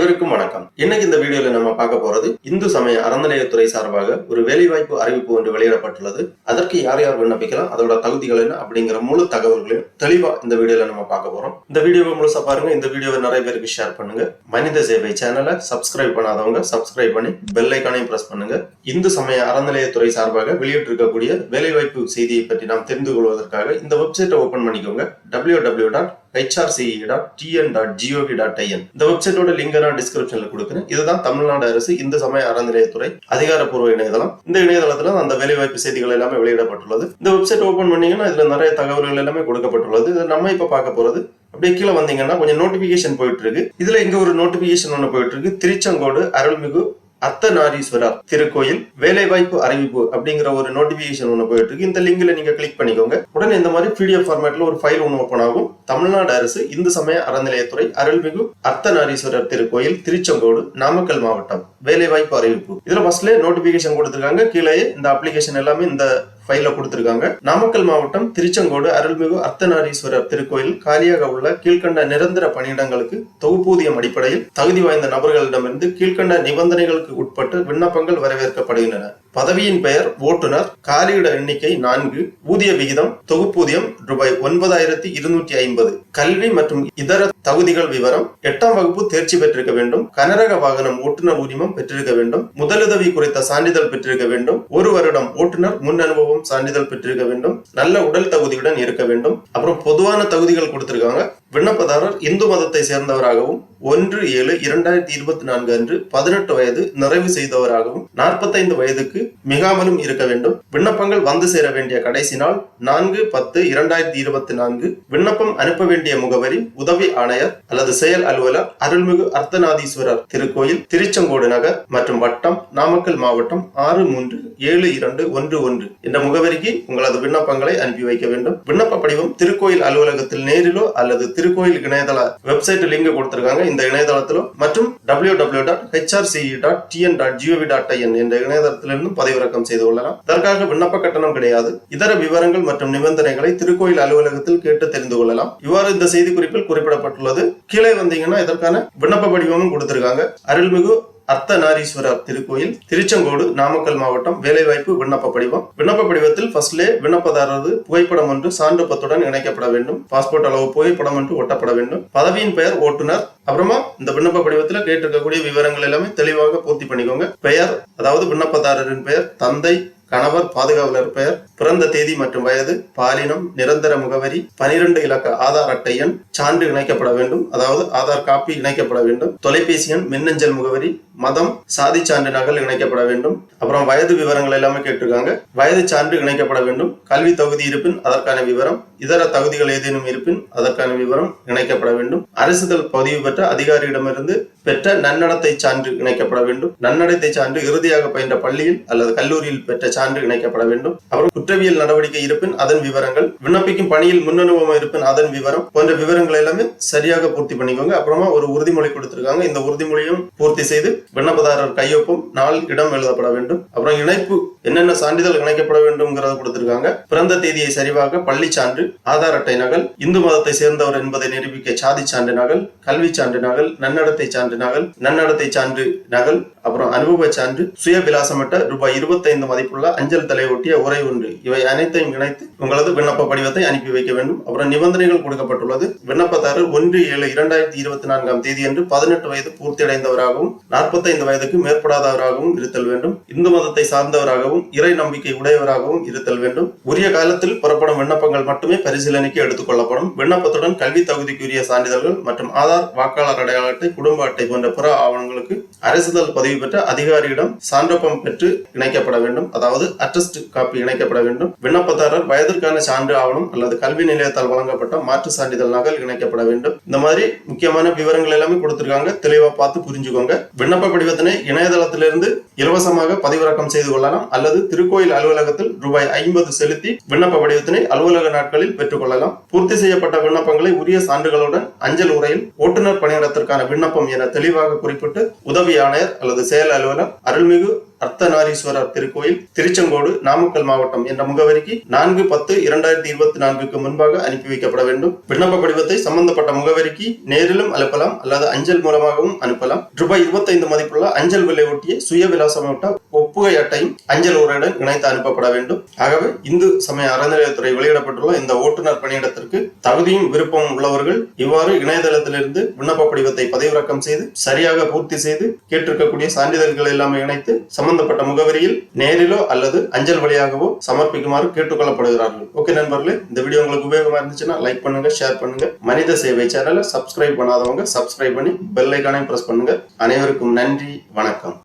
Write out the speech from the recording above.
அனைவருக்கும் வணக்கம். இன்னைக்கு இந்த வீடியோல நம்ம பார்க்க போறது இந்து சமய அறநிலையத்துறை சார்பாக ஒரு வேலைவாய்ப்பு அறிவிப்பு ஒன்று வெளியிடப்பட்டுள்ளது. அதற்கு யார் யார் விண்ணப்பிக்கலாம் அதோட தகுதிகள் என்ன அப்படிங்கிற முழு தகவல்களையும் தெளிவா இந்த வீடியோல நம்ம பார்க்க போறோம். இந்த வீடியோவை முழுசா பாருங்க இந்த வீடியோவை நிறைய பேருக்கு ஷேர் பண்ணுங்க. மனித சேவை சேனலை சப்ஸ்கிரைப் பண்ணாதவங்க சப்ஸ்கிரைப் பண்ணி பெல் ஐக்கானையும் பிரஸ் பண்ணுங்க. இந்து சமய அறநிலையத்துறை சார்பாக வெளியிட்டிருக்கக்கூடிய வேலைவாய்ப்பு செய்தியை பற்றி நாம் தெரிந்து கொள்வதற்காக இந்த வெப்சைட்டை ஓபன் பண்ணிக்கோங்க. W W dot H R C E dot T N dot G O V dot I N இந்த வெப்சைட்டோட லிங்க் நான் டிஸ்கிரிப்ஷன்ல கொடுக்குறேன். இதுதான் தமிழ்நாடு அரசு இந்து சமய அறநிலையத்துறை அதிகாரப்பூர்வ இணையதளம். இந்த இணையதளத்துல அந்த வேலைவாய்ப்பு செய்திகள் எல்லாமே வெளியிடப்பட்டுள்ளது. இந்த வெப்சைட் ஓபன் பண்ணீங்கன்னா இதுல நிறைய தகவல்கள் எல்லாமே கொடுக்கப்பட்டுள்ளது. இது நம்ம இப்ப பார்க்க போறது. அப்படியே கீழே வந்தீங்கன்னா கொஞ்சம் நோட்டிபிகேஷன் போயிட்டு இருக்கு. இதுல இங்க ஒரு நோட்டிபிகேஷன் ஒன்று போயிட்டு இருக்கு. திருச்செங்கோடு அருள்மிகு அர்த்தநாரீஸ்வரர் திருக்கோயில் வேலைவாய்ப்பு அறிவிப்பு அப்படிங்கிற ஒரு நோட்டிபிகேஷன் ஒன்று போயிட்டு இருக்கு இந்த லிங்க்ல நீங்க கிளிக் பண்ணிக்கோங்க. உடனே இந்த மாதிரி பிடிஎஃப் ஃபார்மேட்ல ஒரு ஃபைல் ஒன்று ஓப்பன் ஆகும். தமிழ்நாடு அரசு இந்து சமய அறநிலையத்துறை அருள்மிகு அர்த்தநாரீஸ்வரர் திருக்கோயில் திருச்செங்கோடு நாமக்கல் மாவட்டம் வேலைவாய்ப்பு அறிவிப்பு. இதுல ஃபர்ஸ்ட்ல நோட்டிபிகேஷன் கொடுத்துருக்காங்க. கீழே இந்த அப்ளிகேஷன் எல்லாமே இந்த ஃபைல கொடுத்திருக்காங்க. நாமக்கல் மாவட்டம் திருச்செங்கோடு அருள்மிகு அர்த்தநாரீஸ்வரர் திருக்கோயில் காலியாக உள்ள கீழ்கண்ட நிரந்தர பணியிடங்களுக்கு தொகுப்பூதியம் அடிப்படையில் தகுதி வாய்ந்த நபர்களிடமிருந்து கீழ்கண்ட நிபந்தனைகளுக்கு உட்பட்டு விண்ணப்பங்கள் வரவேற்கப்படுகின்றன. பதவியின் பெயர் ஓட்டுநர் காலியிட எண்ணிக்கை நான்கு ஊதிய விகிதம் தொகுப்பூதியம் ரூபாய் ஒன்பதாயிரத்தி இருநூற்றி ஐம்பது. கல்வி மற்றும் இதர தகுதிகள் விவரம் எட்டாம் வகுப்பு தேர்ச்சி பெற்றிருக்க வேண்டும். கனரக வாகனம் ஓட்டுநர் உரிமம் பெற்றிருக்க வேண்டும். முதலுதவி குறித்த சான்றிதழ் பெற்றிருக்க வேண்டும். ஒரு வருடம் ஓட்டுநர் முன் அனுபவம் சான்றிதழ் பெற்றிருக்க வேண்டும். நல்ல உடல் தகுதியுடன் இருக்க வேண்டும். அப்புறம் பொதுவான தகுதிகள் கொடுத்திருக்காங்க. விண்ணப்பதாரர் இந்து மதத்தை சேர்ந்தவராகவும் ஒன்று ஏழு இரண்டாயிரத்தி இருபத்தி நான்கு அன்று பதினெட்டு வயது நிறைவு செய்தவராகவும் நாற்பத்தைந்து வயதுக்கு மிகாமலும் இருக்க வேண்டும். விண்ணப்பங்கள் வந்து சேர வேண்டிய கடைசி நாள் நான்கு பத்து இரண்டாயிரத்தி இருபத்தி நான்கு. விண்ணப்பம் அனுப்ப வேண்டிய முகவரி உதவி ஆணையர் அல்லது செயல் அலுவலர் அருள்மிகு அர்த்தநாதீஸ்வரர் திருக்கோயில் திருச்செங்கோடு நகர் மற்றும் வட்டம் நாமக்கல் மாவட்டம் ஆறு மூன்று ஏழு இரண்டு ஒன்று ஒன்று என்ற முகவரிக்கு உங்களது விண்ணப்பங்களை அனுப்பி வைக்க வேண்டும். விண்ணப்ப படிவம் திருக்கோயில் அலுவலகத்தில் நேரிலோ அல்லது திருக்கோயில் இணையதள வெப்சைட் லிங்க் கொடுத்திருக்காங்க. இந்த இணையதளத்திலும் மற்றும் W W dot H R C E dot T N dot G O V dot I N என்ற இணையதளத்திலிருந்து பதிவிறக்கம் செய்து கொள்ளலாம். இதற்காக விண்ணப்ப கட்டணம் கிடையாது. இதர விவரங்கள் மற்றும் நிபந்தனைகளை திருக்கோயில் அலுவலகத்தில் கேட்டு தெரிந்து கொள்ளலாம். இவ்வாறு இந்த செய்தி குறிப்பில் குறிப்பிடப்பட்டுள்ளது. கீழே வந்தீங்கன்னா இதற்கான விண்ணப்ப படிவமும் கொடுத்திருக்காங்க. அருள்மிகு அர்த்தநாரீஸ்வரர் திருக்கோயில் திருச்செங்கோடு நாமக்கல் மாவட்டம் வேலைவாய்ப்பு விண்ணப்ப படிவம். விண்ணப்ப படிவத்தில் ஃபர்ஸ்ட்லே விண்ணப்பதாரரது புகைப்படம் ஒன்று சான்றுப்பத்துடன் இணைக்கப்பட வேண்டும். பாஸ்போர்ட் அளவு புகைப்படம் ஒன்று ஒட்டப்பட வேண்டும். பதவியின் பெயர் ஓட்டுநர். அப்புறமா இந்த விண்ணப்ப படிவத்தில் கேட்டிருக்கக்கூடிய விவரங்கள் எல்லாமே தெளிவாக பூர்த்தி பண்ணிக்கோங்க. பெயர் அதாவது விண்ணப்பதாரரின் பெயர் தந்தை கணவர் பாதுகாவலர் பெயர் பிறந்த தேதி மற்றும் வயது பாலினம் நிரந்தர முகவரி பனிரெண்டு இலக்க ஆதார் அட்டை எண் சான்று இணைக்கப்பட வேண்டும். அதாவது ஆதார் காப்பி இணைக்கப்பட வேண்டும். தொலைபேசி எண் மின்னஞ்சல் முகவரி மதம் சாதி சான்று நகல் இணைக்கப்பட வேண்டும். அப்புறம் வயது விவரங்கள் எல்லாமே கேட்டிருக்காங்க. வயது சான்று இணைக்கப்பட வேண்டும். கல்வி தகுதி இருப்பின் அதற்கான விவரம் இதர தகுதிகள் ஏதேனும் இருப்பின் அதற்கான விவரம் இணைக்கப்பட வேண்டும். அரசுதல் பதிவு பெற்ற அதிகாரியிடமிருந்து பெற்ற நன்னடத்தை சான்று இணைக்கப்பட வேண்டும். நன்னடத்தை சான்று இறுதியாக பயின்ற பள்ளியில் அல்லது கல்லூரியில் பெற்ற சான்று இணைக்கப்பட வேண்டும். அப்புறம் குற்றவியல் நடவடிக்கை இருப்பின் அதன் விவரங்கள் விண்ணப்பிக்கும் பணியில் முன்னனுபவம் இருப்பின் அதன் விவரம் போன்ற விவரங்கள் எல்லாமே சரியாக பூர்த்தி பண்ணிக்கோங்க. அப்புறமா ஒரு உறுதிமொழி கொடுத்திருக்காங்க. இந்த உறுதிமொழியும் பூர்த்தி செய்து விண்ணப்பதாரர் கையொப்பம் நாள் இடம் எழுதப்பட வேண்டும். அப்புறம் இணைப்பு என்னென்ன சான்றிதழ் இணைக்கப்பட வேண்டும்ங்கிறத கொடுத்திருக்காங்க. பிறந்த தேதியை சரிவாக பள்ளி சான்று ஆதார் அட்டை நகல் இந்து மதத்தை சேர்ந்தவர் என்பதை நிரூபிக்க சாதி சான்று நகல் கல்வி சான்று நகல் நன்னடத்தை சான்று நகல் நன்னடத்தை சான்று நகல் அப்புறம் அனுபவ சான்று சுய விலாசமட்ட ரூபாய் இருபத்தைந்து மதிப்புள்ள அஞ்சல் தலை ஒட்டிய உரை ஒன்று. இவை அனைத்தையும் இணைத்து உங்களது விண்ணப்ப படிவத்தை அனுப்பி வைக்க வேண்டும். அப்புறம் நிபந்தனைகள் கொடுக்கப்பட்டுள்ளது. விண்ணப்பதாரர் ஒன்று ஏழு இரண்டாயிரத்தி இருபத்தி நான்காம் தேதி அன்று பதினெட்டு வயது பூர்த்தியடைந்தவராகவும் நாற்பத்தைந்து வயதுக்கு மேற்படாதவராகவும் இருத்தல் வேண்டும். இந்து மதத்தை சார்ந்தவராகவும் இறை நம்பிக்கை உடையவராகவும் இருத்தல் வேண்டும். உரிய காலத்தில் புறப்படும் விண்ணப்பங்கள் மட்டுமே பரிசீலனைக்கு எடுத்துக் கொள்ளப்படும். விண்ணப்பத்துடன் கல்வி தகுதிக்குரிய சான்றிதழ்கள் மற்றும் ஆதார் வாக்காளர் அடையாள அட்டை குடும்ப அட்டை போன்ற பிற ஆவணங்களுக்கு அரசுதல் பதிவு பெற்ற அதிகாரியிடம் சான்றப்பம் பெற்று இணைக்கப்பட வேண்டும். அதாவது அட்டஸ்ட் காப்பி இணைக்கப்பட வேண்டும். விண்ணப்பதாரர் வயதிற்கான சான்று ஆவணம் அல்லது கல்வி நிலையத்தால் வழங்கப்பட்ட மாற்று சான்றிதழ் நகல் இணைக்கப்பட வேண்டும். இந்த மாதிரி முக்கியமான விவரங்கள் எல்லாமே கொடுத்திருக்காங்க. தெளிவா பார்த்து புரிஞ்சுக்கோங்க. விண்ணப்ப படிவத்தினை இணையதளத்திலிருந்து இலவசமாக பதிவிறக்கம் செய்து கொள்ளலாம் அல்லது திருக்கோயில் அலுவலகத்தில் ரூபாய் ஐம்பது செலுத்தி விண்ணப்ப படிவத்தினை அலுவலக நாட்களில் பெற்றுக்கொள்ளலாம் பூர்த்தி செய்யப்பட்ட விண்ணப்பங்களை உரிய சான்றுகளுடன் அஞ்சல் உரையில் ஓட்டுநர் பணியிடத்திற்கான விண்ணப்பம் என தெளிவாக குறிப்பிட்டு உதவி ஆணையர் அல்லது செயல் அலுவலர் அருள்மிகு அர்த்தநாரீஸ்வரர் திருக்கோயில் திருச்செங்கோடு நாமக்கல் மாவட்டம் என்ற முகவரிக்கு நான்கு பத்து இரண்டாயிரத்தி இருபத்தி நான்குக்கு முன்பாக அனுப்பி வைக்கப்பட வேண்டும். விண்ணப்ப படிவத்தை சம்பந்தப்பட்ட முகவரிக்கு நேரிலும் அனுப்பலாம் அல்லது அஞ்சல் மூலமாகவும் அனுப்பலாம். ரூபாய் இருபத்தைந்து மதிப்புள்ள அஞ்சல் விலை ஒட்டிய சுய விலாசமற்ற ஒப்புகை அட்டையும் அஞ்சல் உரையுடன் இணைத்து அனுப்பப்பட வேண்டும். ஆகவே இந்து சமய அறநிலையத்துறை வெளியிடப்பட்டுள்ள இந்த ஓட்டுநர் பணியிடத்திற்கு தகுதியும் விருப்பமும் உள்ளவர்கள் இவ்வாறு இணையதளத்திலிருந்து விண்ணப்ப படிவத்தை பதிவிறக்கம் செய்து சரியாக பூர்த்தி செய்து கேட்டிருக்கக்கூடிய சான்றிதழ்கள் எல்லாமே இணைத்து சம்பந்தப்பட்ட முகவரியில் நேரிலோ அல்லது அஞ்சல் வழியாகவோ சமர்ப்பிக்குமாறு கேட்டுக்கொள்ளப்படுகிறார்கள். ஓகே நண்பர்களே இந்த வீடியோ உங்களுக்கு உபயோகமா இருந்துச்சுன்னா லைக் பண்ணுங்க ஷேர் பண்ணுங்க. மனித சேவை சேனலை சப்ஸ்கிரைப் பண்ணாதவங்க சப்ஸ்கிரைப் பண்ணி பெல் ஐக்கானையும் பிரஸ் பண்ணுங்க. அனைவருக்கும் நன்றி வணக்கம்.